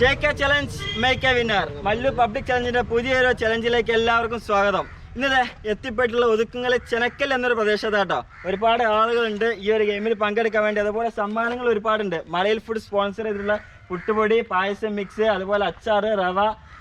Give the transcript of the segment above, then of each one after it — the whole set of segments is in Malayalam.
Take a challenge make a winner Mallu public ചലഞ്ചിന്റെ പുതിയൊരു ചലഞ്ചിലേക്ക് എല്ലാവർക്കും സ്വാഗതം. ഇന്നത്തെ എത്തിപ്പെട്ടുള്ള ഒതുക്കുങ്ങളെ ചെനക്കൽ എന്നൊരു പ്രദേശത്താട്ടോ ഒരുപാട് ആളുകളുണ്ട് ഈ ഒരു ഗെയിമിൽ പങ്കെടുക്കാൻ വേണ്ടി. അതുപോലെ സമ്മാനങ്ങൾ ഒരുപാടുണ്ട്. മലയിൽ ഫുഡ് സ്പോൺസർ ചെയ്തിട്ടുള്ള പുട്ടുപൊടി പായസം മിക്സ് അതുപോലെ അച്ചാറ് റവ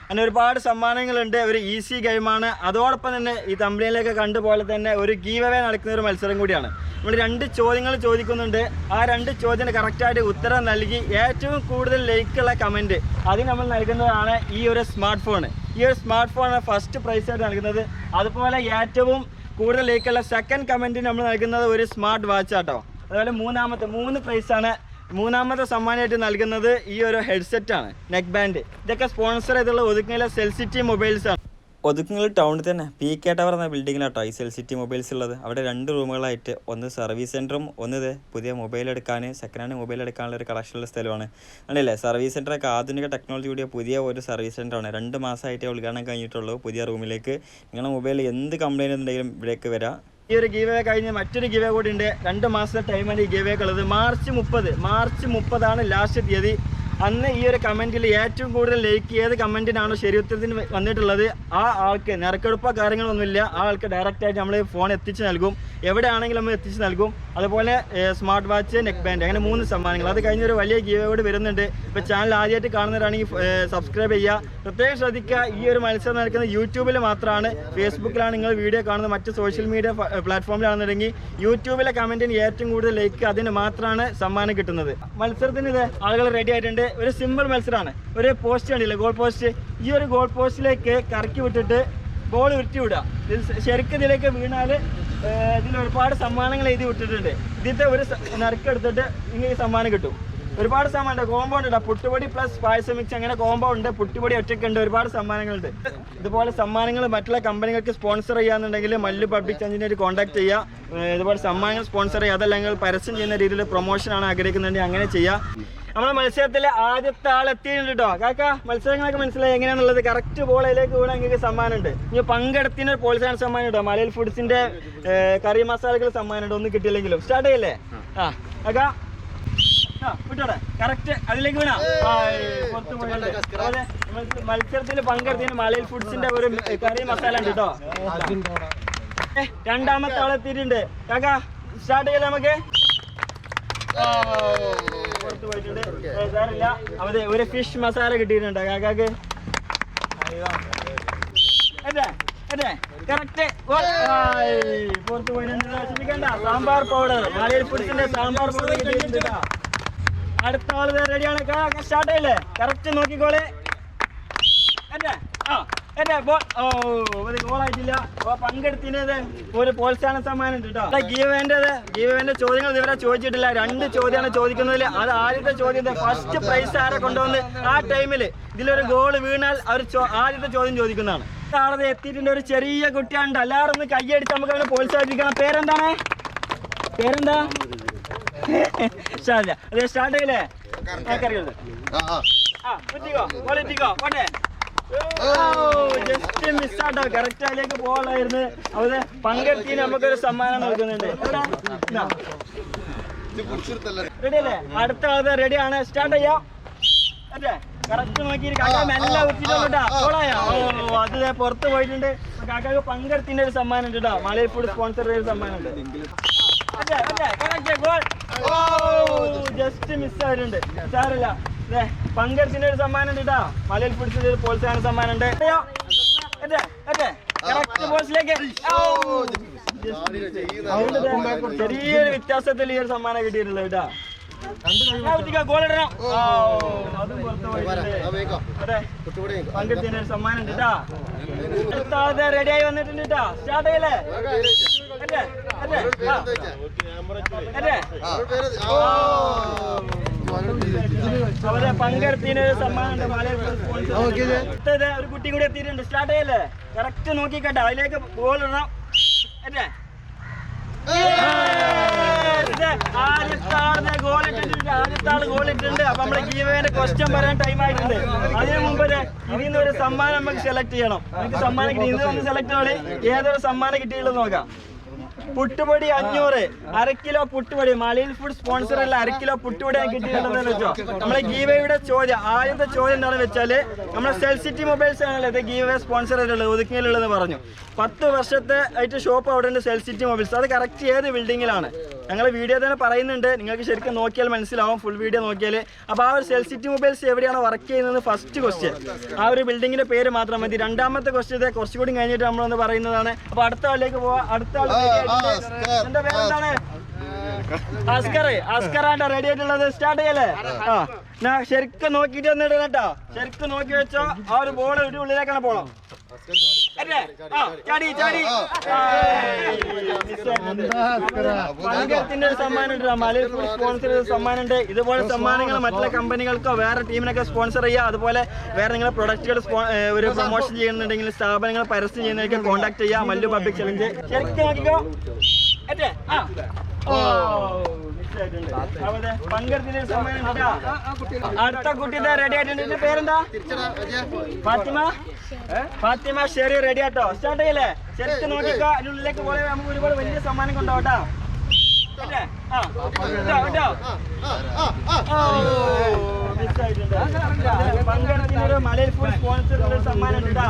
അങ്ങനെ ഒരുപാട് സമ്മാനങ്ങളുണ്ട്. ഒരു ഈസി ഗെയിമാണ് അതോടൊപ്പം തന്നെ ഈ തമ്പിലേക്ക് കണ്ടുപോലെ തന്നെ ഒരു ഗീവ് അവേ നടക്കുന്ന ഒരു മത്സരം കൂടിയാണ്. നമ്മൾ രണ്ട് ചോദ്യങ്ങൾ ചോദിക്കുന്നുണ്ട്. ആ രണ്ട് ചോദ്യത്തിന് കറക്റ്റായിട്ട് ഉത്തരം നൽകി. ഏറ്റവും കൂടുതൽ ലൈക്കുള്ള കമന്റ് അത് നമ്മൾ നൽകുന്നതാണ് ഈ ഒരു സ്മാർട്ട് ഫോൺ ഈ ഒരു സ്മാർട്ട് ഫോണാണ് ഫസ്റ്റ് പ്രൈസായിട്ട് നൽകുന്നത്. അതുപോലെ ഏറ്റവും കൂടുതൽ ലൈക്കുള്ള സെക്കൻഡ് കമന്റ് നമ്മൾ നൽകുന്നത് ഒരു സ്മാർട്ട് വാച്ച് ആട്ടോ. അതുപോലെ മൂന്നാമത്തെ മൂന്ന് പ്രൈസാണ് മൂന്നാമത്തെ സമ്മാനമായിട്ട് നൽകുന്നത് ഈ ഒരു ഹെഡ്സെറ്റ് ആണ് നെക്ക് ബാൻഡ് ഇതൊക്കെ സ്പോൺസർ ചെയ്തുള്ള ഒതുക്കിലെ സെൽസിറ്റി മൊബൈൽസ് ആണ്. ഒതുക്കങ്ങൾ ടൗണിൽ തന്നെ പി കെ ടവർ എന്ന ബിൽഡിങ്ങിലാട്ടോ ഈ സെൽ സിറ്റി മൊബൈൽസ് ഉള്ളത്. അവിടെ രണ്ട് റൂമുകളായിട്ട് ഒന്ന് സർവീസ് സെന്ററും ഒന്ന് പുതിയ മൊബൈൽ എടുക്കാൻ സെക്കൻഡ് ഹാൻഡ് മൊബൈൽ എടുക്കാനുള്ള ഒരു കളക്ഷനുള്ള സ്ഥലമാണ്. അല്ലേ സർവീസ് സെന്ററൊക്കെ ആധുനിക ടെക്നോളജി കൂടിയ പുതിയ ഒരു സർവീസ് സെന്ററാണ് രണ്ട് മാസമായിട്ടേ ഉദ്ഘാടനം കഴിഞ്ഞിട്ടുള്ളൂ പുതിയ റൂമിലേക്ക് നിങ്ങളുടെ മൊബൈൽ എന്ത് കംപ്ലൈന്റ് ഉണ്ടെങ്കിലും ഇവിടേക്ക് വരാം. ഈ ഒരു ഗീവേ കഴിഞ്ഞ് മറ്റൊരു ഗീവേ കൂടി ഉണ്ട്. രണ്ട് മാസത്തെ ടൈമാണ് ഈ ഗീവേക്കുള്ളത് മാർച്ച് മുപ്പത്. മാർച്ച് മുപ്പതാണ് ലാസ്റ്റ് തീയതി. അന്ന് ഈ ഒരു കമന്റിൽ ഏറ്റവും കൂടുതൽ ലൈക്ക് ഏത് കമന്റിനാണോ ശരി ഉത്തരത്തിന് വന്നിട്ടുള്ളത്. ആ ആൾക്ക് നിറക്കെടുപ്പോ കാര്യങ്ങളൊന്നുമില്ല. ആ ആൾക്ക് ഡയറക്റ്റായിട്ട് നമ്മൾ ഫോൺ എത്തിച്ച് നൽകും. എവിടെയാണെങ്കിലും നമ്മൾ എത്തിച്ച് നൽകും. അതുപോലെ സ്മാർട്ട് വാച്ച് നെക്ക് ബാൻഡ് അങ്ങനെ മൂന്ന് സമ്മാനങ്ങൾ അത് കഴിഞ്ഞ ഒരു വലിയ ഗീവോട് വരുന്നുണ്ട്. ഇപ്പോൾ ചാനൽ ആദ്യമായിട്ട് കാണുന്നവരാണെങ്കിൽ സബ്സ്ക്രൈബ് ചെയ്യുക. പ്രത്യേകം ശ്രദ്ധിക്കുക. ഈ ഒരു മത്സരം നടക്കുന്നത് യൂട്യൂബിൽ മാത്രമാണ്. ഫേസ്ബുക്കിലാണ് നിങ്ങൾ വീഡിയോ കാണുന്നത്. മറ്റ് സോഷ്യൽ മീഡിയ പ്ലാറ്റ്ഫോമിലാണെന്നുണ്ടെങ്കിൽ യൂട്യൂബിലെ കമന്റിന് ഏറ്റവും കൂടുതൽ ലൈക്ക് അതിന് മാത്രമാണ് സമ്മാനം കിട്ടുന്നത്. മത്സരത്തിന് ഇത് ആളുകൾ റെഡി ആയിട്ടുണ്ട്. ഒരു സിമ്പിൾ മത്സരമാണ് ഒരു പോസ്റ്റ് കണ്ടില്ലേ? ഗോൾ പോസ്റ്റ് ഈ ഒരു ഗോൾ പോസ്റ്റിലേക്ക് കറക്കി വിട്ടിട്ട് ബോൾ ഉരുട്ടി വിടുക ശരിക്കും ഇതിലേക്ക് വീണാൽ ഇതിൽ ഒരുപാട് സമ്മാനങ്ങൾ എഴുതി വിട്ടിട്ടുണ്ട്. ഇതിന്റെ ഒരു നറുക്കെടുത്തിട്ട് നിങ്ങൾക്ക് സമ്മാനം കിട്ടും. ഒരുപാട് സമ്മാനം ഉണ്ട്. കോമ്പോ ഉണ്ട്. പുട്ടുപൊടി പ്ലസ് പായസം മിക്സ് അങ്ങനെ കോമ്പോ ഉണ്ട്. പുട്ടുപൊടി ഒറ്റയ്ക്ക് ഉണ്ട്. ഒരുപാട് സമ്മാനങ്ങളുണ്ട്. ഇതുപോലെ സമ്മാനങ്ങൾ മറ്റുള്ള കമ്പനികൾക്ക് സ്പോൺസർ ചെയ്യാന്നുണ്ടെങ്കിൽ മല്ലു പബ്ലിക് ചാനലിനായിട്ട് കോൺടാക്ട് ചെയ്യുക. ഇതുപോലെ സമ്മാനങ്ങൾ സ്പോൺസർ ചെയ്യുക. അതല്ലെങ്കിൽ പരസ്യം ചെയ്യുന്ന രീതിയിൽ പ്രൊമോഷൻ ആണ് ആഗ്രഹിക്കുന്നുണ്ടെങ്കിൽ അങ്ങനെ ചെയ്യുക. നമ്മളെ മത്സരത്തിലെ ആദ്യത്തെ ആൾ എത്തിയിട്ടുണ്ട് കേട്ടോ കാക്ക മത്സരങ്ങളൊക്കെ മനസ്സിലായി. എങ്ങനെയാണുള്ളത് കറക്റ്റ് ബോളിലേക്ക് നിങ്ങൾക്ക് സമ്മാനം ഉണ്ട് ഇനി പങ്കെടുത്തിന് പ്രോത്സാഹന സമ്മാനം ഉണ്ടോ മലയിൽ ഫുഡ്സിന്റെ കറി മസാലകൾ സമ്മാനം ഉണ്ട് ഒന്നും കിട്ടിയില്ലെങ്കിലും. സ്റ്റാർട്ട് ചെയ്യല്ലേ? ആ കാക്ക. കറക്റ്റ് അതിലേക്ക് വീണാ? മത്സരത്തിൽ പങ്കെടുത്തിന് മലയിൽ ഫുഡ്സിന്റെ ഒരു കറി മസാല ഉണ്ട് കേട്ടോ രണ്ടാമത്തെ ആളെത്തിയിട്ടുണ്ട് കാക്ക സ്റ്റാർട്ട് ചെയ്യല്ലേ നമുക്ക്? പുറത്ത് പോയിട്ടുണ്ട്. സാറില്ല അവിടെ ഒരു ഫിഷ് മസാല കിട്ടിയിട്ടുണ്ട്. Sambar powder sambar powder. അടുത്ത ആൾ റെഡിയാണ് സ്റ്റാർട്ട് ആയില്ലേ കറക്റ്റ് നോക്കിക്കോളെ. ആ. അത് ഗോളായിട്ടില്ല. അപ്പൊ പങ്കെടുത്തിനത് ഒരു പ്രോത്സാഹന സമ്മാനം ഉണ്ട് കേട്ടോ ഗീവേന്റേത് ഗീവേന്റെ ചോദ്യങ്ങൾ ഇവരെ ചോദിച്ചിട്ടില്ല. രണ്ട് ചോദ്യമാണ് ചോദിക്കുന്നതിൽ അത് ആദ്യത്തെ ചോദ്യം ഫസ്റ്റ് പ്രൈസ് ആരെ കൊണ്ടുവന്ന് ആ ടൈമിൽ ഇതിലൊരു ഗോൾ വീണാൽ അവർ ആദ്യത്തെ ചോദ്യം ചോദിക്കുന്നതാണ്. ആളത് എത്തിയിട്ടുണ്ട് ഒരു ചെറിയ കുട്ടിയാണ്ട് എല്ലാവരും ഒന്ന് കൈയടിച്ച് നമുക്ക് അവനെ പ്രോത്സാഹിപ്പിക്കണം. പേരെന്താണ്? പേരെന്താ? അതെ സ്റ്റാർട്ട് ചെയ്യില്ലേ ആ കുറ്റിക്കോ ക്വാളിറ്റിക്കോ പോട്ടെ. ജസ്റ്റ് മിസ്സാട്ടോ കറക്റ്റ് അതിലേക്ക് പോകാനായിരുന്നു. അവിടെ പങ്കെടുത്തിന് നമുക്കൊരു സമ്മാനം നൽകുന്നുണ്ട്. റെഡി അല്ലേ? അടുത്ത ആൾ റെഡിയാണ് സ്റ്റാർട്ട് ചെയ്യാം. അല്ലേ? കറക്റ്റ് നോക്കി കാക്ക മെല്ലെ ഉച്ചിട്ടാ ഓളായോ അത് പുറത്ത് പോയിട്ടുണ്ട്. കാക്കാക്ക് പങ്കെടുത്തിന്റെ ഒരു സമ്മാനം ഉണ്ട് കേട്ടോ മലയിൽ ഫുഡ് സ്പോൺസർ ചെയ്ത സമ്മാനം ഉണ്ട്. അല്ലേ? അതെ കറക്റ്റ് ജസ്റ്റ് മിസ് ആയിട്ടുണ്ട്. സാറില്ല ദേ, പങ്കെടുത്തിന്റെ ഒരു സമ്മാനം ഉണ്ട് കേട്ടോ മലയിൽ പിടിച്ചത് പ്രോത്സാഹന സമ്മാനം ഉണ്ട് ചെറിയൊരു വ്യത്യാസത്തിൽ ഈ ഒരു സമ്മാനം കിട്ടിയിട്ടുള്ളത് കേട്ടോ അതും പുറത്ത് പോയിട്ടുണ്ട്. ഒരു സമ്മാനം ഉണ്ട് കേട്ടാ റെഡിയായി വന്നിട്ടുണ്ട് കേട്ടാ സ്റ്റാർട്ട് ചെയ്യല്ലേ? അല്ലേ അല്ലേ അവരെ ഒരു സമ്മാനം കുട്ടി കൂടി എത്തിയിട്ടുണ്ട്. സ്റ്റാർട്ട് ചെയ്യല്ലേ? കറക്റ്റ് നോക്കിക്കട്ടെ. അതിലേക്ക് ഗോൾ ഇടണം. അല്ലേ? ഗോൾ ഇട്ടിട്ടുണ്ട്. ഗോൾ ഇട്ടിട്ടുണ്ട്. അപ്പൊ നമ്മളെ ഗീവേന്റെ ക്വസ്റ്റ്യൻ പറയാൻ ടൈം ആയിട്ടുണ്ട്. അതിന് മുമ്പ് ഒരു സമ്മാനം നമുക്ക് സെലക്ട് ചെയ്യണം. നമുക്ക് സമ്മാനം കിട്ടി. ഇന്ന് ഒന്ന് സെലക്ട് ചെയ്യണം ഏതൊരു സമ്മാനം കിട്ടിയുള്ളത് നോക്കാം. പുട്ടുപൊടി അഞ്ഞൂറ്. അര കിലോ പുട്ടുപൊടി. മലയിൽ ഫുഡ് സ്പോൺസർ അല്ല അര കിലോ പുട്ടുപൊടി കിട്ടിയിട്ടുണ്ടെന്ന് വെച്ചോ. നമ്മളെ ഗീവയുടെ ചോദ്യം ആദ്യത്തെ ചോദ്യം എന്താണെന്ന് വെച്ചാൽ നമ്മളെ സെൽസിറ്റി മൊബൈൽസ് ആണല്ലോ ഇത് ഗീവേ സ്പോൺസർ ആയിട്ടുള്ളത് ഒതുക്കിയിലുള്ളത് പറഞ്ഞു. പത്ത് വർഷത്തെ ആയിട്ട് ഷോപ്പ് അവിടെ ഉണ്ട് സെൽസിറ്റി മൊബൈൽസ്. അത് കറക്റ്റ് ഏത് ബിൽഡിങ്ങിലാണ് ഞങ്ങൾ വീഡിയോ തന്നെ പറയുന്നുണ്ട്. നിങ്ങൾക്ക് ശരിക്കും നോക്കിയാൽ മനസ്സിലാവും. ഫുൾ വീഡിയോ നോക്കിയാൽ അപ്പോൾ ആ ഒരു സെൽസിറ്റി മൊബൈൽസ് എവിടെയാണ് വർക്ക് ചെയ്യുന്നത് ഫസ്റ്റ് ക്വസ്റ്റ്യൻ ആ ഒരു ബിൽഡിങ്ങിന്റെ പേര് മാത്രം മതി. രണ്ടാമത്തെ ക്വസ്റ്റ്യൻ കുറച്ചുകൂടി കഴിഞ്ഞിട്ട് നമ്മളൊന്ന് പറയുന്നതാണ്. അപ്പോൾ അടുത്ത ആളിലേക്ക് പോവാം. അടുത്ത ആൾ എന്റെ പേരെന്താണ് അസ്കർ അസ്കറാണ് റെഡി ആയിട്ടുള്ളത് സ്റ്റാർട്ട് ചെയ്യല്ലേ? ആ ഞാൻ ശരിക്കും നോക്കിയിട്ട് വന്നിട്ട് കേട്ടോ ശരിക്കും നോക്കി വെച്ചോ. ആ ഒരു ബോൾ ഒരു ഉള്ളിലേക്കാണ് പോണം സമ്മാനം ഉണ്ട് ഇതുപോലെ സമ്മാനങ്ങൾ മറ്റുള്ള കമ്പനികൾക്കോ വേറെ ടീമിനൊക്കെ സ്പോൺസർ ചെയ്യുക അതുപോലെ വേറെ നിങ്ങളെ പ്രൊഡക്റ്റുകൾ ഒരു പ്രൊമോഷൻ ചെയ്യുന്നുണ്ടെങ്കിൽ സ്ഥാപനങ്ങൾ പരസ്യം ചെയ്യുന്നതൊക്കെ കോൺടാക്ട് ചെയ്യുക മല്ലു പബ്ലിക് ചലഞ്ച് ശരിക്കും നോക്കിക്കോ. ഓ, ആയിട്ടുണ്ട്. സമ്മാനം അടുത്ത കുട്ടി റെഡി ആയിട്ടുണ്ട്. ഇതിന്റെ പേരെന്താ? ഫാത്തിമ? ഫാത്തിമ ഷെറി റെഡി ആട്ടോ. സ്റ്റാർട്ട് ചെയ്യല്ലേ? ശരിക്ക് നോക്കിക്കോ. അതിനുള്ളിലേക്ക് പോലെ നമുക്ക് ഒരുപാട് വലിയ സമ്മാനം കൊണ്ടോട്ടാ. പങ്കെടുക്കുന്ന ഒരു മലയിൽ ഫുൾ സ്പോൺസർ സമ്മാനം ഉണ്ട്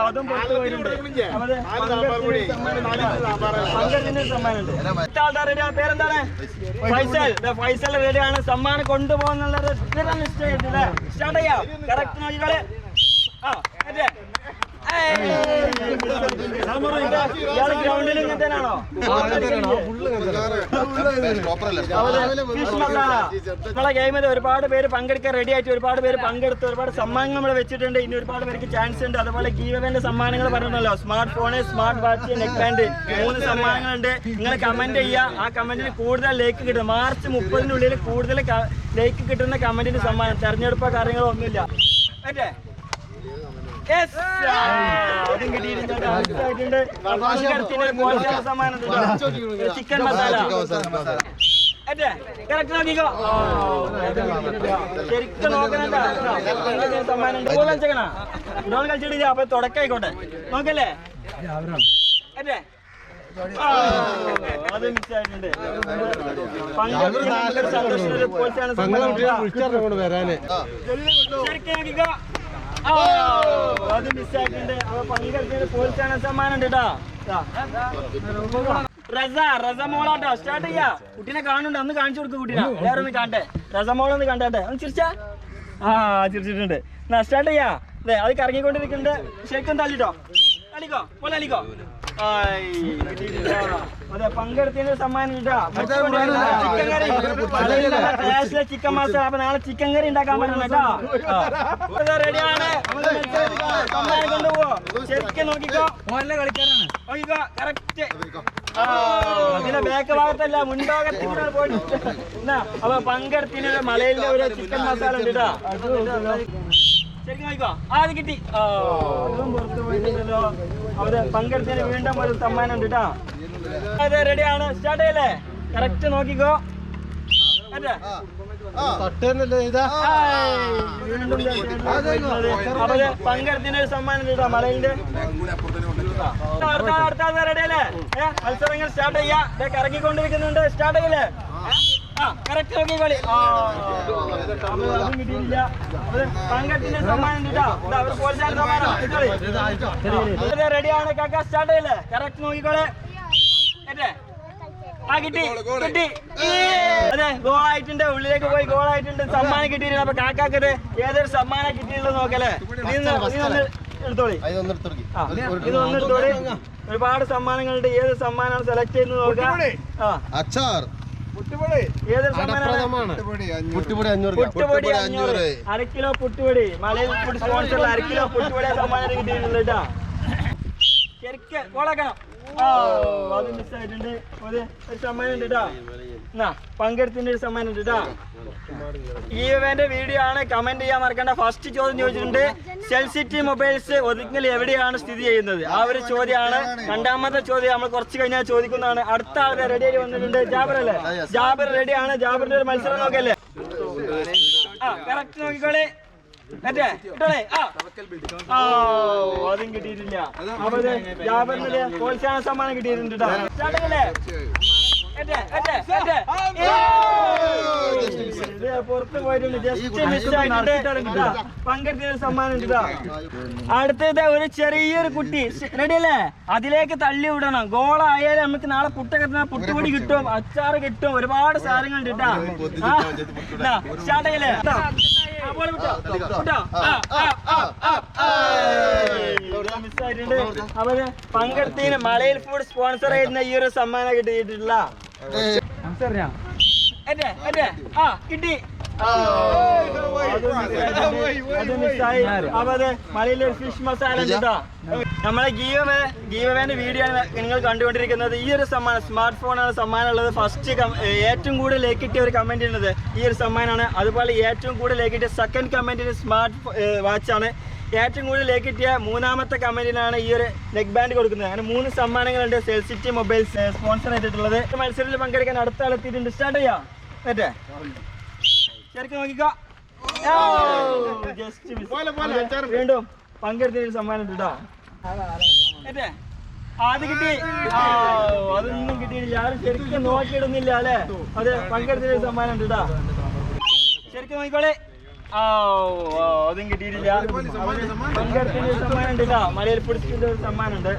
അതും പുറത്ത് റെഡിയാണ് പേരെന്താണ്? ഫൈസൽ. ദേ ഫൈസൽ റെഡിയാണ് സമ്മാനം കൊണ്ടുപോകുന്നുള്ളത് നിശ്ചയിട്ടില്ലേ സ്റ്റാർട്ട് ചെയ്യാം. കറക്റ്റ് നോക്കിക്കോളെ. ആ അതെ ഇയാൾ ഗ്രൗണ്ടിൽ ഇങ്ങനത്തേനാണോ ഫിഷ് മസാല നമ്മളെ ഗെയിമിൽ ഒരുപാട് പേര് പങ്കെടുക്കാൻ റെഡി ആയിട്ട് ഒരുപാട് പേര് പങ്കെടുത്ത് ഒരുപാട് സമ്മാനങ്ങൾ നമ്മൾ വെച്ചിട്ടുണ്ട്. ഇനി ഒരുപാട് പേർക്ക് ചാൻസ് ഉണ്ട്. അതുപോലെ ഗീവന്റെ സമ്മാനങ്ങൾ പറഞ്ഞല്ലോ smart phone smart watch neck band മൂന്ന് സമ്മാനങ്ങളുണ്ട്. നിങ്ങൾ കമന്റ് ചെയ്യുക ആ കമന്റിന് കൂടുതൽ ലൈക്ക് കിട്ടും. മാർച്ച് മുപ്പതിനുള്ളിൽ കൂടുതൽ ലൈക്ക് കിട്ടുന്ന കമന്റിന് സമ്മാനം. തെരഞ്ഞെടുപ്പോ കാര്യങ്ങളോ ഒന്നുമില്ല. ചിക്കൻ മസാല. കറക്റ്റ് നോക്കിക്കോ. ശരിക്കും നോക്കണണ്ട സമ്മാനം ഗോൾ കളിച്ചേക്കണ? ഗോൾ കളിച്ചിട്ടില്ല. അപ്പൊ തുടക്കായിക്കോട്ടെ. നോക്കല്ലേ? അല്ലേ ശരിക്കും നോക്കിക്കോ. അത് മോളാട്ടോ. സ്റ്റാർട്ട് കുട്ടീനെ ഒന്ന് കാണിച്ചു കൊടുക്കും കുട്ടീനെ. വേറെ ഒന്ന് കാണട്ടെ. റസ മോളൊന്ന് കണ്ടാട്ടെ ഒന്ന് ചിരിച്ചാ? ആ ചിരിച്ചിട്ടുണ്ട്. എന്നാ സ്റ്റാർട്ട് ചെയ്യാ. അതെ അത് കറങ്ങിക്കൊണ്ടിരിക്കുന്നുണ്ട്. ശരിക്കും തള്ളിട്ടോ. പോലെ അതെ പങ്കെടുത്തതിന് സമ്മാനം കിട്ടാ ചിക്കൻ കറി. ചിക്കൻ മസാല അപ്പൊ നാളെ ചിക്കൻ കറി ഉണ്ടാക്കാൻ പറ്റണം കേട്ടോ. റെഡിയാണ്. സമ്മാനം കൊണ്ടുപോവോ? ശരിക്കും നോക്കിക്കോ. നോക്കിക്കോ. കറക്റ്റ്. അതിന്റെ ബാക്ക് ഭാഗത്തല്ല മുൻഭാഗത്ത് കൂടെ പോയിട്ട്. അപ്പൊ പങ്കെടുത്തിന് മലയിലെ ഒരു ചിക്കൻ മസാല ഉണ്ട് കേട്ടോ. ശരിക്കും നോക്കിക്കോ ആ അത് കിട്ടി. ആ, അതും പുറത്ത് പോയിട്ടുണ്ടല്ലോ അവിടെ പങ്കെടുത്തതിന് വീണ്ടും ഒരു സമ്മാനം ഉണ്ട് കേട്ടോ. അതെ റെഡിയാണ് സ്റ്റാർട്ട് ചെയ്യല്ലേ? കറക്റ്റ് നോക്കിക്കോ. അതെ. തട്ടേന്നല്ലേ ഇതാ? അപ്പൊ പങ്കെടുത്തിന് ഒരു സമ്മാനം ഉണ്ട് കേട്ടോ മലയിന്റെ അടുത്ത അടുത്ത റെഡിയല്ലേ ഏ മത്സരങ്ങൾ സ്റ്റാർട്ട് ചെയ്യാ. കറങ്ങിക്കൊണ്ടിരിക്കുന്നുണ്ട്. സ്റ്റാർട്ട് ചെയ്യല്ലേ? റെഡിയാണ് കാക്ക സ്റ്റാർട്ട് ചെയ്യല്ലേ? കറക്റ്റ് നോക്കിക്കോളെ കിട്ടി. കിട്ടി. അതെ ഗോൾ ആയിട്ടുണ്ട്. ഉള്ളിലേക്ക് പോയി ഗോൾ ആയിട്ടുണ്ട്. സമ്മാനം കിട്ടിയിട്ടുണ്ട് അപ്പൊ കാക്കാക്കത് ഏതൊരു സമ്മാനം കിട്ടിയിട്ടുള്ളത് നോക്കല്ലേ? എടുത്തോളി. ആ ഇത് ഒന്ന് എടുത്തോളി. ഒരുപാട് സമ്മാനങ്ങളുണ്ട്. ഏത് സമ്മാനമാണ് സെലക്ട് ചെയ്യുന്നത് നോക്കാം ആ. അച്ചാർ. പുട്ടുപൊടി. അഞ്ഞൂറ്. പുട്ടുപൊടി അഞ്ഞൂറ് അര കിലോ പുട്ടുപൊടി. മലയിൽ സ്പോൺസർ അര കിലോ പുട്ടുപൊടി സമ്മാനം കിട്ടിയിട്ടുണ്ട് കേട്ടോ. ശരിക്ക് കോളാക്കണം. അത് മിസ്സായിട്ടുണ്ട് അത് ഒരു സമ്മാനം ഉണ്ട് കേട്ടോ. പങ്കെടുത്തിന്റെ ഒരു സമ്മാനം ഉണ്ട് ഈ ഇവന്റെ വീഡിയോ ആണ് കമന്റ് ചെയ്യാൻ മറക്കണ്ട. ഫസ്റ്റ് ചോദ്യം ചോദിച്ചിട്ടുണ്ട് സെൽസിറ്റി മൊബൈൽസ് ഒതുങ്ങൽ എവിടെയാണ് സ്ഥിതി ചെയ്യുന്നത്? ആ ഒരു ചോദ്യമാണ്. രണ്ടാമത്തെ ചോദ്യം നമ്മൾ കുറച്ച് കഴിഞ്ഞാൽ ചോദിക്കുന്നതാണ്. അടുത്ത ആളുടെ റെഡി ആയി വന്നിട്ടുണ്ട്. ജാബർ അല്ലേ? ജാബർ റെഡിയാണ് ജാബറിന്റെ ഒരു മത്സരം നോക്കല്ലേ? ആ കറക്റ്റ് നോക്കിക്കോളെ. ആ. അതും കിട്ടിയിട്ടില്ല. ജാബറിന്റെ ജാബറിന് പ്രോത്സാഹന സമ്മാനം കിട്ടിയിട്ടുണ്ട് കേട്ടോ പുറത്ത് പോയിട്ടുണ്ട്. ജസ്റ്റ് മിസ് ആയിട്ടുണ്ട് പങ്കെടുത്ത സമ്മാനം ഉണ്ട്. അടുത്തത് ഒരു ചെറിയൊരു കുട്ടി. റെഡി അല്ലേ അതിലേക്ക് തള്ളി വിടണം. ഗോളായാലും നമുക്ക് നാളെ പുട്ട കിട്ടണ പുട്ടുപൊടി കിട്ടും. അച്ചാറ് കിട്ടും. ഒരുപാട് സാധനങ്ങൾ ഉണ്ട് കേട്ടാ സ്റ്റാർട്ട് ചെയ്യല്ലേ? ട്ടോ. ആ, ball വിട്ടോ. വിട്ടോ. ആ, ആ, ആ, ആ, ആ. ഇത് miss ആയിട്ടുണ്ട്. അപ്പൊ ഇത് പങ്കെടുത്തതിന് മലയിൽ ഫുഡ് സ്പോൺസർ ആയിരുന്ന ഈ ഒരു സമ്മാനം കിട്ടിയിട്ടില്ല എന്റെ എന്റെ ആ കിട്ടി. അത് മിസ്സായി. അപ്പൊ അത് മലയിലെ ഫിഷ് മസാല. നമ്മളെ ഗീവവേ ഗീവവേന്റെ വീഡിയോ ആണ് നിങ്ങൾ കണ്ടുകൊണ്ടിരിക്കുന്നത്. ഈ ഒരു സമ്മാനം സ്മാർട്ട് ഫോണാണ് സമ്മാനം ഉള്ളത്. ഫസ്റ്റ് ഏറ്റവും കൂടുതൽ ലൈക്ക് കിട്ടിയ ഒരു കമന്റ് ഉള്ളത് ഈ ഒരു സമ്മാനമാണ് അതുപോലെ ഏറ്റവും കൂടുതൽ ലൈക്ക് കിട്ടിയ സെക്കൻഡ് കമന്റിന് സ്മാർട്ട് വാച്ചാണ് ഏറ്റവും കൂടുതൽ ലേക്ക് കിട്ടിയ മൂന്നാമത്തെ കമ്പനിയിലാണ് ഈ ഒരു നെക്ക് ബാൻഡ് കൊടുക്കുന്നത്. അങ്ങനെ മൂന്ന് സമ്മാനങ്ങളുണ്ട്. സെൽസിറ്റി മൊബൈൽസ് സ്പോൺസർ ചെയ്തിട്ടുള്ളത് മത്സരത്തിൽ പങ്കെടുക്കാൻ അടുത്ത ആളെത്തിയിട്ടുണ്ട് സ്റ്റാർട്ട് ചെയ്യാം. മറ്റേ ശരിക്കും നോക്കിക്കോ. miss. വീണ്ടും പങ്കെടുത്തതിന് സമ്മാനം കേട്ടോ പറ്റേ ആദ്യം കിട്ടി. അതൊന്നും കിട്ടിയില്ല. ആരും ശരിക്കും നോക്കിയിടുന്നില്ല അല്ലേ? അതെ പങ്കെടുത്തതിന് സമ്മാനം കേട്ടോ ശരിക്കും നോക്കിക്കോളെ. അതും കിട്ടിയിട്ടില്ല പങ്കെടുത്തതിന് സമ്മാനം ഉണ്ട് കേട്ടോ മലയിൽ പിടിച്ചിട്ട് ഒരു സമ്മാനം ഉണ്ട്.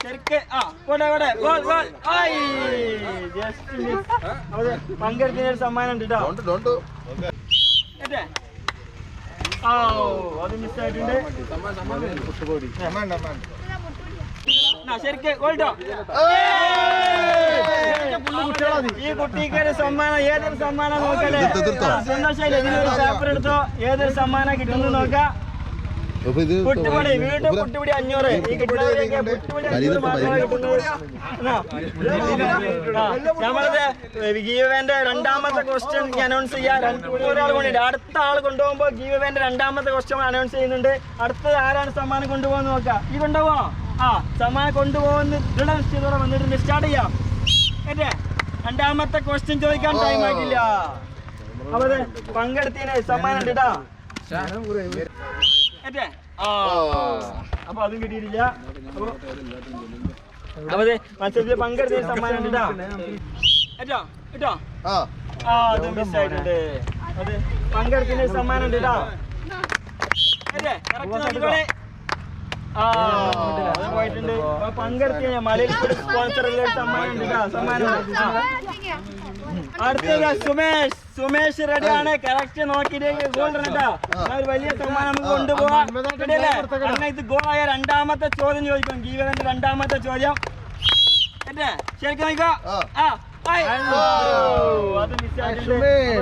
ശരിക്ക് ആ പോട്ടെ പോട്ടെ ഗോൾ ഗോൾ ആയി ജസ്റ്റ് മിസ് അത് പങ്കെടുത്തതിന് ഒരു സമ്മാനം ഉണ്ട് കേട്ടോ ഓ, അത് മിസ്സായിട്ടുണ്ട് ശരിക്ക് ഗോൾട്ടോ ഈ കുട്ടിക്ക് ഒരു സമ്മാനം ഏതൊരു സമ്മാനം നോക്കല്ലേ ഇതിനൊരു പേപ്പർ എടുത്തോ? ഏതൊരു സമ്മാനം കിട്ടുന്നു നോക്കാം? പുട്ടുപൊടി വീണ്ടും പുട്ടുപൊടി അഞ്ഞൂറ്. ഈ കിട്ടുന്നവരൊക്കെ പുട്ടുപൊടി അഞ്ഞൂറ് മാത്രമേ കിട്ടുന്നുള്ളൂ. നമ്മളത് ഗീവന്റെ രണ്ടാമത്തെ ക്വസ്റ്റ്യൻ അനൗൺസ് ചെയ്യാൻ ഒരാൾ കൊണ്ടിട്ട് അടുത്ത ആൾ കൊണ്ടുപോകുമ്പോ ഗീവന്റെ രണ്ടാമത്തെ ക്വസ്റ്റ്യൻ അനൗൺസ് ചെയ്യുന്നുണ്ട്. അടുത്തത് ആരാണ് സമ്മാനം കൊണ്ടുപോകുന്ന നോക്കാം. ഈ കൊണ്ടുപോവോ ആ സമ്മാനം കൊണ്ടുപോകുന്ന ദൃഢനിശ്ചയത്തോടെ വന്നിട്ടുണ്ട് സ്റ്റാർട്ട് ചെയ്യാം. ഏറ്റേ രണ്ടാമത്തെ ക്വസ്റ്റ്യൻ ചോദിക്കാൻ ടൈം ആയിട്ടില്ല. അപ്പൊ ഇത് പങ്കെടുത്തതിന് സമ്മാനം കേട്ടോ ഏറ്റേ ആ. അപ്പൊ അതും കിട്ടിയിട്ടില്ല. അപ്പൊ മത്സരത്തിൽ പങ്കെടുത്തതിന് സമ്മാനം ഉണ്ട് കേട്ടോ ഏറ്റോ കേട്ടോ ആ അത് മിസ്സായിട്ടുണ്ട് അതെ പങ്കെടുത്തിന് സമ്മാനം ഉണ്ട് അല്ലേ ഏറ്റേ കറക്റ്റ് നോക്കിക്കോളെ ആ. അപ്പൊ പങ്കെടുത്തതിന് മലയിൽ സ്പോൺസർ സമ്മാനം. അടുത്തത് സുമേഷ്. സുമേഷ് റെഡിയാണ്. കറക്റ്റ് നോക്കിയിട്ട് ഗോൾ കേട്ടോ. ഒരു വലിയ സമ്മാനം നമുക്ക് റെഡിയല്ലേ? കാരണം ഇത് ഗോൾ ആയ രണ്ടാമത്തെ ചോദ്യം ചോദിക്കും. ഗീവന്റെ രണ്ടാമത്തെ ചോദ്യം. ശരിക്കും നോക്കോ ആ.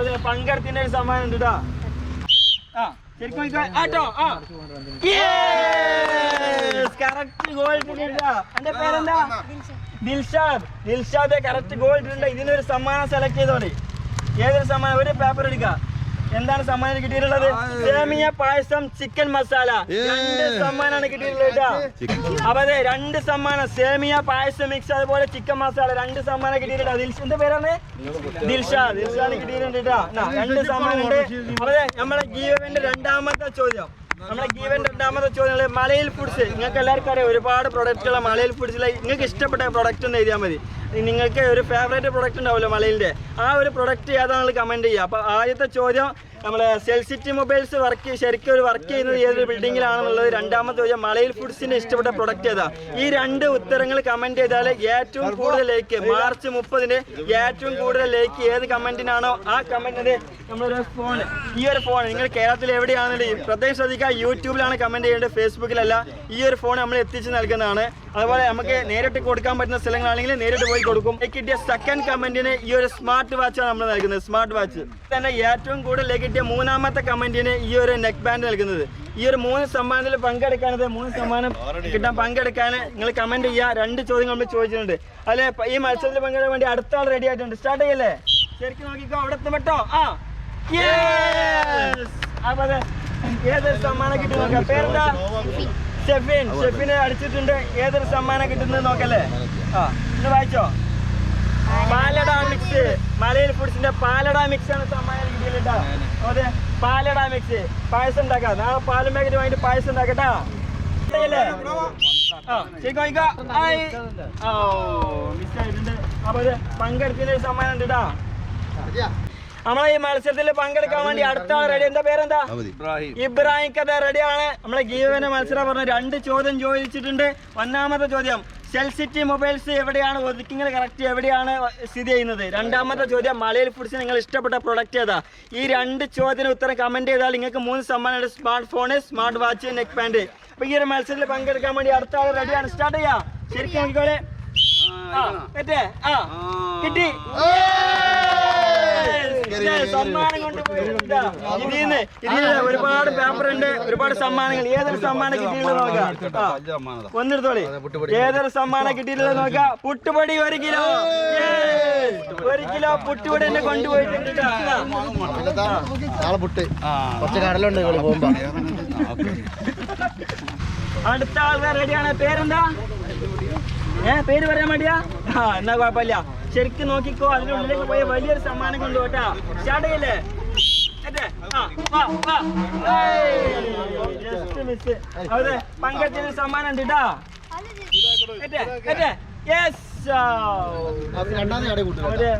അത് പങ്കെടുത്തിന്റെ ഒരു സമ്മാനം ഉണ്ട് കേട്ടോ. ആ. ശരിക്കും ആട്ടോ ആ. കറക്റ്റ് ഗോൾ ഇട്ടിട്ടാ എന്റെ പേരെന്താ? ദിൽഷാദ്. ദിൽഷാദ് കറക്റ്റ് ഗോൾ ഇട്ടിട്ടുണ്ട്. ഇതിനൊരു സമ്മാനം സെലക്ട് ചെയ്തോളി. ഏതൊരു സമ്മാനം? ഒരു പേപ്പർ എടുക്കുക എന്താണ് സമ്മാനം കിട്ടിയിട്ടുള്ളത്? സേമിയ പായസം ചിക്കൻ മസാല. രണ്ട് സമ്മാനമാണ് കിട്ടിയിട്ടുള്ളത് കേട്ടോ. അപ്പൊ അതെ രണ്ട് സമ്മാനം. സേമിയ പായസം മിക്സ് അതുപോലെ ചിക്കൻ മസാല രണ്ട് സമ്മാനം കിട്ടിയിട്ടുണ്ട്. ദിൽഷന്റെ പേരാണ്? ദിൽഷ ദിൽഷാണ് കിട്ടിയിട്ടുണ്ട് രണ്ട് സമ്മാനം ഉണ്ട്. അപ്പൊ നമ്മളെ ജീവന്റെ രണ്ടാമത്തെ ചോദ്യം. നമ്മുടെ ജീവൻ രണ്ടാമത്തെ ചോദ്യങ്ങൾ മലയിൽ ഫുഡ്സ് നിങ്ങൾക്ക് എല്ലാവർക്കും അറിയാം ഒരുപാട് പ്രൊഡക്റ്റുകൾ മലയിൽ ഫുഡ്സിൽ നിങ്ങൾക്ക് ഇഷ്ടപ്പെട്ട പ്രൊഡക്റ്റ് ഒന്ന് എഴുതിയാൽ മതി. നിങ്ങൾക്ക് ഒരു ഫേവറേറ്റ് പ്രൊഡക്റ്റ് ഉണ്ടാവുമല്ലോ മലയിലെ ആ ഒരു പ്രൊഡക്റ്റ് ഏതാണെന്ന് കമന്റ് ചെയ്യുക. അപ്പോൾ ആദ്യത്തെ ചോദ്യം നമ്മളെ സെൽസിറ്റി മൊബൈൽസ് വർക്ക് ശരിക്കും ഒരു വർക്ക് ചെയ്യുന്നത് ഏതൊരു ബിൽഡിങ്ങിലാണെന്നുള്ളത് രണ്ടാമത്തെ ചോദ്യം മലയിൽ ഫുഡ്സിന്റെ ഇഷ്ടപ്പെട്ട പ്രൊഡക്റ്റ് ഏതാ? ഈ രണ്ട് ഉത്തരങ്ങൾ കമന്റ് ചെയ്താൽ ഏറ്റവും കൂടുതൽ ലൈക്ക് മാർച്ച് മുപ്പതിന് ഏറ്റവും കൂടുതൽ ലൈക്ക് ഏത് കമന്റിനാണോ ആ കമന്റിന് നമ്മളൊരു ഫോൺ ഈ ഒരു ഫോൺ നിങ്ങൾ കേരളത്തിൽ എവിടെയാണെന്നുണ്ടെങ്കിൽ പ്രത്യേകം ശ്രദ്ധിക്കുക യൂട്യൂബിലാണ് കമന്റ് ചെയ്യേണ്ടത് ഫേസ്ബുക്കിലല്ല ഈ ഒരു ഫോൺ നമ്മൾ എത്തിച്ച് നൽകുന്നതാണ്. അതുപോലെ നമുക്ക് നേരിട്ട് കൊടുക്കാൻ പറ്റുന്ന സ്ഥലങ്ങളാണെങ്കിൽ നേരിട്ട് പോയി കൊടുക്കും. ലൈക്ക് കിട്ടിയ സെക്കൻഡ് കമന്റിന് ഈ ഒരു സ്മാർട്ട് വാച്ചാണ് നമ്മൾ നൽകുന്നത്. സ്മാർട്ട് വാച്ച് തന്നെ ഏറ്റവും കൂടുതൽ കിട്ടിയ മൂന്നാമത്തെ കമന്റിന് ഈ ഒരു നെക്ക് ബാൻഡ് നൽകുന്നത്. ഈ ഒരു മൂന്ന് സമ്മാനത്തിൽ പങ്കെടുക്കാനത് മൂന്ന് സമ്മാനം കിട്ടാൻ പങ്കെടുക്കാൻ നിങ്ങൾ കമന്റ് ചെയ്യാ രണ്ട് ചോദ്യങ്ങൾ നമ്മൾ ചോദിച്ചിട്ടുണ്ട്. അല്ലെ ഈ മത്സരത്തിൽ പങ്കെടുക്കാൻ വേണ്ടി അടുത്ത ആൾ റെഡി ആയിട്ടുണ്ട്. സ്റ്റാർട്ട് ചെയ്യല്ലേ? ശരിക്കും നോക്കിക്കോ അവിടെ ആ. Yes! അപ്പൊ അതെ ഏതൊരു സമ്മാനം കിട്ടും നോക്കാം. പേരെന്താ? ഷെഫിൻ. ഷെഫിനെ അടിച്ചിട്ടുണ്ട്. ഏതൊരു സമ്മാനം കിട്ടുന്നത് നോക്കല്ലേ ആ ഇന്ന് വായിച്ചോ? പാലട മിക്സ് മലയിൽ ഫുഡ്സിന്റെ പാലട മിക്സ് ആണ് സമ്മാനം കിട്ടിയിട്ടാ അതെ പാലട മിക്സ് പായസം ഉണ്ടാക്കാം. നാളെ പാലും പാക്കറ്റ് വാങ്ങിട്ട് പായസം ഉണ്ടാക്കട്ടാ. പങ്കെടുക്കുന്ന സമ്മാനം ഉണ്ട് ട്ടാ. നമ്മളെ ഈ മത്സരത്തിൽ പങ്കെടുക്കാൻ വേണ്ടി അടുത്ത ആൾ റെഡി എന്താ പേരെന്താ? ഇബ്രാഹിം കഥ റെഡിയാണ് നമ്മളെ ഗീവന മത്സരം പറഞ്ഞ രണ്ട് ചോദ്യം ചോദിച്ചിട്ടുണ്ട്. ഒന്നാമത്തെ ചോദ്യം സെൽ സിറ്റി മൊബൈൽസ് എവിടെയാണ്? ഒതുക്കിങ്ങൾ കറക്റ്റ് എവിടെയാണ് സ്ഥിതി ചെയ്യുന്നത്? രണ്ടാമത്തെ ചോദ്യം മലയിൽ ഫുഡ്സ് നിങ്ങൾ ഇഷ്ടപ്പെട്ട പ്രൊഡക്റ്റ് ഏതാ? ഈ രണ്ട് ചോദ്യത്തിന് ഉത്തരം കമന്റ് ചെയ്താൽ നിങ്ങൾക്ക് മൂന്ന് സമ്മാനമുണ്ട് smart phone smart watch neck band അപ്പം ഈ ഒരു മത്സരത്തിൽ പങ്കെടുക്കാൻ വേണ്ടി അടുത്ത ആൾ റെഡിയാണ് സ്റ്റാർട്ട് ചെയ്യാം. ശരിക്കും നോക്കിക്കോളെ. ആ പറ്റേ ആ കിട്ടി. സമ്മാനം ഇതിന്ന് ഒരുപാട് പേപ്പർ ഉണ്ട് ഒരുപാട് സമ്മാനങ്ങൾ ഏതൊരു സമ്മാനം കിട്ടിയിട്ടുള്ളത് നോക്കാം ഏതൊരു സമ്മാനം കിട്ടിയിട്ടുള്ളത് നോക്കാം പുട്ടുപൊടി ഒരു കിലോ ഒരു കിലോ പുട്ടുപൊടി എന്നെ കൊണ്ടുപോയിട്ടുണ്ട് ട്ടാ. പിന്നെന്താ? നാളെ പുട്ട് കുറച്ച് കടലുണ്ട് പോകുമ്പോ അടുത്ത ആൾക്കാർ റെഡിയാണ് പേരെന്താ ഏ പേര് പറയാൻ മടിയാ ആ എന്നാ കുഴപ്പമില്ല ശരിക്കും നോക്കിക്കോ അതിനുള്ളിലേക്ക് പോയ വലിയൊരു സമ്മാനം കൊണ്ടു കേട്ടാ. അതെ പങ്കെടുത്തതിന് സമ്മാനം ഉണ്ട് കേട്ടാ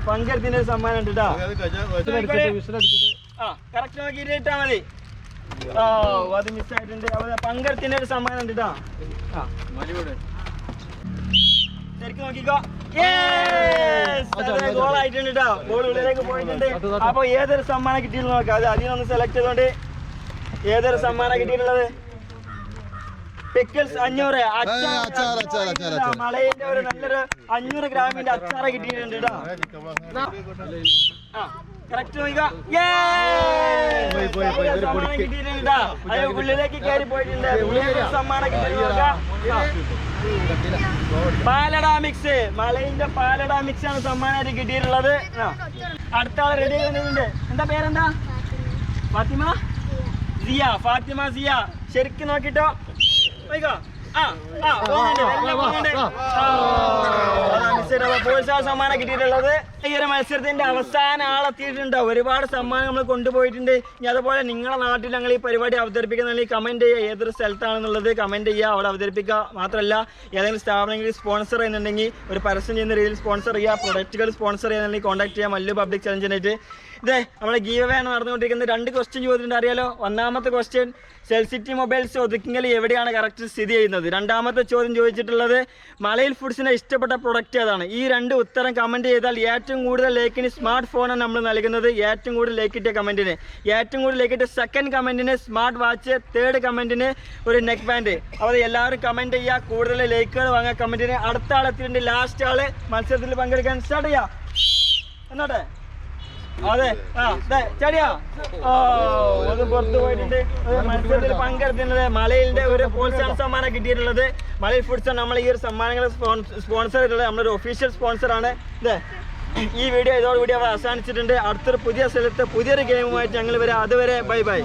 പങ്കെടുത്തതിന് സമ്മാനം ഉണ്ട് കേട്ടാ ആ കറക്റ്റ് ഇട്ടാ മതി. ഓ അത് മിസ്സായിട്ടുണ്ട് അവിടെ പങ്കെടുത്തതിന് ഒരു സമ്മാനം ഉണ്ട് കേട്ടാ ശരിക്കും നോക്കിക്കോ. ഗോൾ ആയിട്ടുണ്ട് കേട്ടോ ഗോൾ ഉള്ളിലേക്ക് പോയിട്ടുണ്ട്. അപ്പൊ ഏതൊരു സമ്മാനം കിട്ടിയെന്ന് നോക്കാം. അത് അതിൽ നിന്ന് സെലക്ട് ചെയ്തോണ്ട് ഏതൊരു സമ്മാനം കിട്ടിയിട്ടുള്ളത്? പിക്കിൾസ് അഞ്ഞൂറ്. മലയിന്റെ ഒരു നല്ലൊരു അഞ്ഞൂറ് ഗ്രാമിന്റെ അച്ചാറ കിട്ടിയിട്ടുണ്ട് കേട്ടോ കറക്റ്റ്. കിട്ടിയിട്ടുണ്ട് കേട്ടോ. ഉള്ളിലേക്ക് കയറി പോയിട്ടുണ്ട്. സമ്മാനം കിട്ടിയിട്ടുണ്ട് പാലട മിക്സ് മലയിന്റെ പാലടാ മിക്സ് ആണ് സമ്മാനമായിട്ട് കിട്ടിയിട്ടുള്ളത്. അടുത്ത ആൾ റെഡി ചെയ്യുന്നുണ്ട് എന്താ പേരെന്താ? ഫാത്തിമ? സിയ. ഫാത്തിമ സിയ. ശരിക്കും നോക്കിട്ടോ. പോയിക്കോ. സമ്മാനം കിട്ടിയിട്ടുള്ളത്. ഈ ഒരു മത്സരത്തിന്റെ അവസാന ആളെത്തിയിട്ടുണ്ട് ഒരുപാട് സമ്മാനം നമ്മൾ കൊണ്ടുപോയിട്ടുണ്ട്. ഇനി അതുപോലെ നിങ്ങളുടെ നാട്ടിൽ ഞങ്ങൾ ഈ പരിപാടി അവതരിപ്പിക്കുന്നുണ്ടെങ്കിൽ കമന്റ് ചെയ്യുക ഏതൊരു സ്ഥലത്താണെന്നുള്ളത് കമന്റ് ചെയ്യുക. അവിടെ അവതരിപ്പിക്കുക മാത്രമല്ല ഏതെങ്കിലും സ്ഥാപനങ്ങളിൽ സ്പോൺസർ ചെയ്യുന്നുണ്ടെങ്കിൽ ഒരു പരസ്യം ചെയ്യുന്ന രീതിയിൽ സ്പോൺസർ ചെയ്യുക പ്രൊഡക്റ്റുകൾ സ്പോൺസർ ചെയ്യുന്നുണ്ടെങ്കിൽ കോൺടാക്ട് ചെയ്യാം മല്ലു പബ്ലിക് ചലഞ്ചിനായിട്ട് ഇതേ നമ്മളെ ഗീവ് ആണ് നടന്നുകൊണ്ടിരിക്കുന്നത്. രണ്ട് ക്വസ്റ്റ്യൻ ചോദിച്ചിട്ടുണ്ട് അറിയാലോ? ഒന്നാമത്തെ ക്വസ്റ്റ്യൻ സെൽസിറ്റി മൊബൈൽസ് ഒതുക്കിങ്ങൽ എവിടെയാണ് കറക്റ്റ് സ്ഥിതി ചെയ്യുന്നത്? രണ്ടാമത്തെ ചോദ്യം ചോദിച്ചിട്ടുള്ളത് മലയിൽ ഫുഡ്സിനെ ഇഷ്ടപ്പെട്ട പ്രൊഡക്റ്റ് ഏതാണ്? ഈ രണ്ട് ഉത്തരം കമന്റ് ചെയ്താൽ ഏറ്റവും കൂടുതൽ ലേക്കിന് സ്മാർട്ട് ഫോണാണ് നമ്മൾ നൽകുന്നത്. ഏറ്റവും കൂടുതൽ ലേക്ക് കമന്റിന് ഏറ്റവും കൂടുതൽ ലേക്ക് സെക്കൻഡ് കമന്റിന് സ്മാർട്ട് വാച്ച് തേർഡ് കമന്റിന് ഒരു നെക്ക് ബാൻഡ് അപ്പോൾ എല്ലാവരും കമന്റ് ചെയ്യുക. കൂടുതൽ ലൈക്കുകൾ വാങ്ങുക കമന്റിന് അടുത്ത ആളെത്തിയിട്ടുണ്ട് ലാസ്റ്റ് ആൾ മത്സരത്തിൽ പങ്കെടുക്കാൻ സ്റ്റാർട്ട് ചെയ്യാം. എന്നോട്ടെ? അതെ. ആ ചടിയാ. ഓ അത് പുറത്ത് പോയിട്ടുണ്ട്. മത്സരത്തിൽ പങ്കെടുത്തിട്ടുള്ളത് മലയിലെ ഒരു പ്രോത്സാഹന സമ്മാനം കിട്ടിയിട്ടുള്ളത്. മലയിൽ ഫുഡ്സ് നമ്മൾ ഈ ഒരു സമ്മാനങ്ങൾ സ്പോൺസർ ചെയ്തിട്ടുള്ളത്. നമ്മളൊരു ഒഫീഷ്യൽ സ്പോൺസറാണ് ഇതേ ഈ വീഡിയോ ഇതോടുകൂടി അവസാനിച്ചിട്ടുണ്ട്. അടുത്തൊരു പുതിയ സ്ഥലത്ത് പുതിയൊരു ഗെയിമുമായിട്ട് ഞങ്ങൾ വരാം. അതുവരെ ബൈ ബൈ.